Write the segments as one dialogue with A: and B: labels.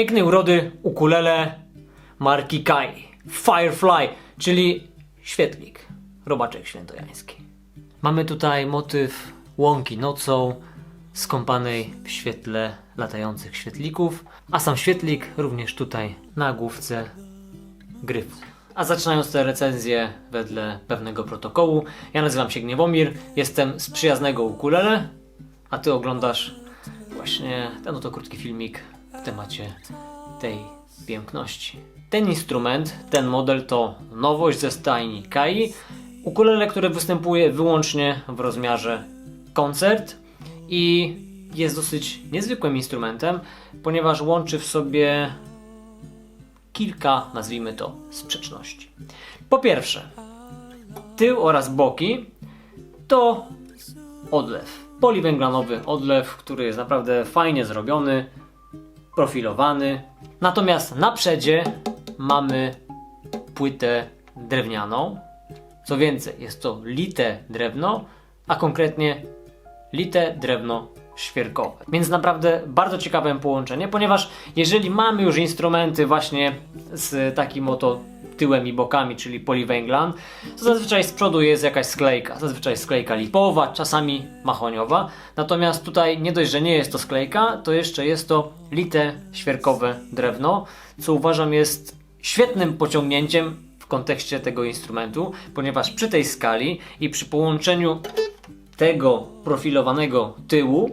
A: pięknej urody ukulele marki Kai. Firefly, czyli świetlik, robaczek świętojański. Mamy tutaj motyw łąki nocą, skąpanej w świetle latających świetlików, a sam świetlik również tutaj na główce gryfu. A zaczynając tę recenzję wedle pewnego protokołu, ja nazywam się Gniewomir, jestem z przyjaznego ukulele, a ty oglądasz właśnie ten oto krótki filmik w temacie tej piękności. Ten instrument, ten model to nowość ze stajni Kai, ukulele, które występuje wyłącznie w rozmiarze koncert i jest dosyć niezwykłym instrumentem, ponieważ łączy w sobie kilka, nazwijmy to, sprzeczności. Po pierwsze, tył oraz boki to odlew. Poliwęglanowy odlew, który jest naprawdę fajnie zrobiony, profilowany. Natomiast na przedzie mamy płytę drewnianą. Co więcej, jest to lite drewno, a konkretnie lite drewno świerkowe. Więc naprawdę bardzo ciekawe połączenie, ponieważ jeżeli mamy już instrumenty właśnie z takim oto tyłem i bokami, czyli poliwęglan, to zazwyczaj z przodu jest jakaś sklejka. Zazwyczaj sklejka lipowa, czasami mahoniowa. Natomiast tutaj nie dość, że nie jest to sklejka, to jeszcze jest to lite świerkowe drewno, co uważam jest świetnym pociągnięciem w kontekście tego instrumentu, ponieważ przy tej skali i przy połączeniu tego profilowanego tyłu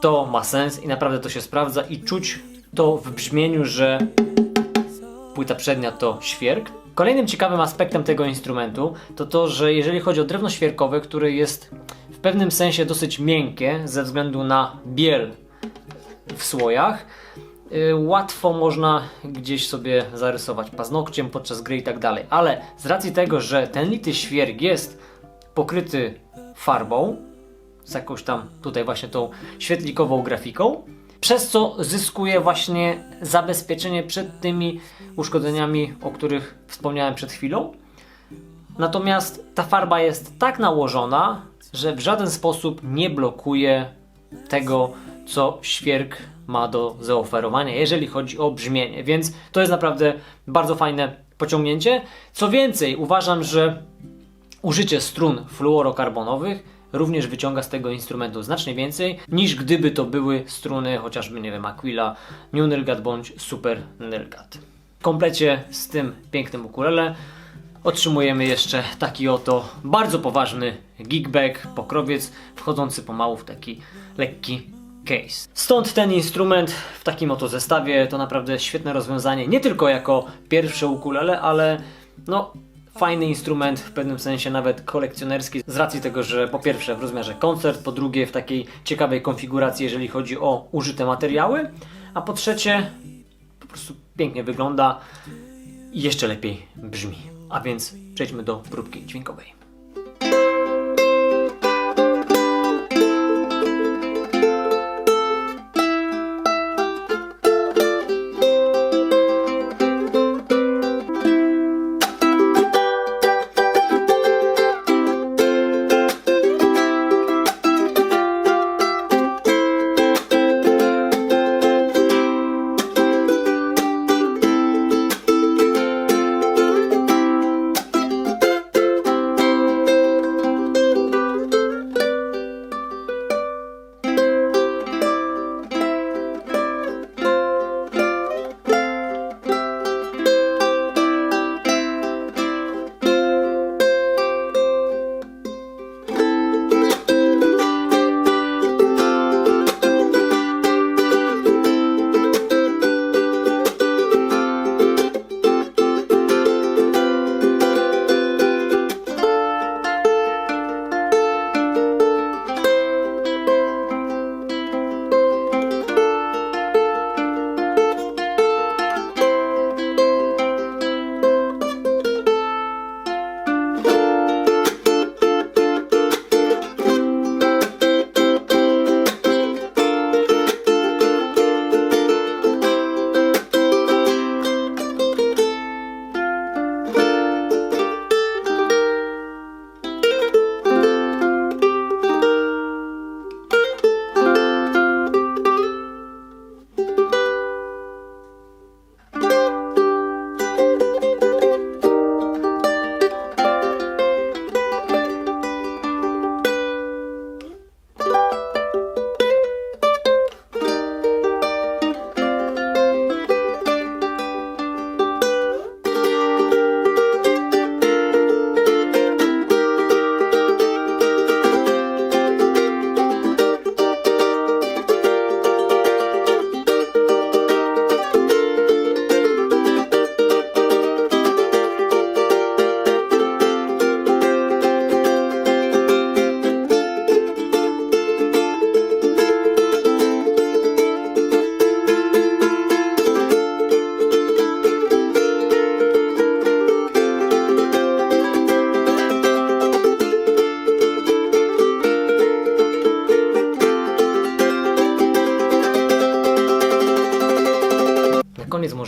A: to ma sens i naprawdę to się sprawdza i czuć to w brzmieniu, że płyta przednia to świerk. Kolejnym ciekawym aspektem tego instrumentu to to, że jeżeli chodzi o drewno świerkowe, które jest w pewnym sensie dosyć miękkie ze względu na biel w słojach, y, łatwo można gdzieś sobie zarysować paznokciem podczas gry i tak dalej. Ale z racji tego, że ten lity świerk jest pokryty farbą, z jakąś tam tutaj właśnie tą świetlikową grafiką, przez co zyskuje właśnie zabezpieczenie przed tymi uszkodzeniami, o których wspomniałem przed chwilą. Natomiast ta farba jest tak nałożona, że w żaden sposób nie blokuje tego, co świerk ma do zaoferowania, jeżeli chodzi o brzmienie. Więc to jest naprawdę bardzo fajne pociągnięcie. Co więcej, uważam, że użycie strun fluorokarbonowych również wyciąga z tego instrumentu znacznie więcej niż gdyby to były struny chociażby, nie wiem, Aquila, New Nylgat bądź Super Nylgat. W komplecie z tym pięknym ukulele otrzymujemy jeszcze taki oto bardzo poważny gigback, pokrowiec wchodzący pomału w taki lekki case. Stąd ten instrument w takim oto zestawie to naprawdę świetne rozwiązanie, nie tylko jako pierwsze ukulele, ale no fajny instrument, w pewnym sensie nawet kolekcjonerski, z racji tego, że po pierwsze w rozmiarze koncert, po drugie w takiej ciekawej konfiguracji, jeżeli chodzi o użyte materiały, a po trzecie po prostu pięknie wygląda i jeszcze lepiej brzmi. A więc przejdźmy do próbki dźwiękowej.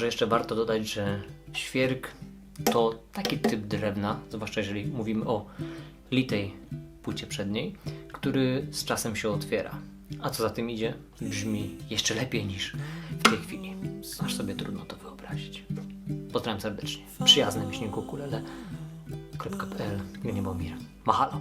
A: Jeszcze warto dodać, że świerk to taki typ drewna, zwłaszcza jeżeli mówimy o litej płycie przedniej, który z czasem się otwiera. A co za tym idzie, brzmi jeszcze lepiej niż w tej chwili. Aż sobie trudno to wyobrazić. Pozdrawiam serdecznie. Przyjazny myślnik ukulele.pl Gniewomir. Mahalo.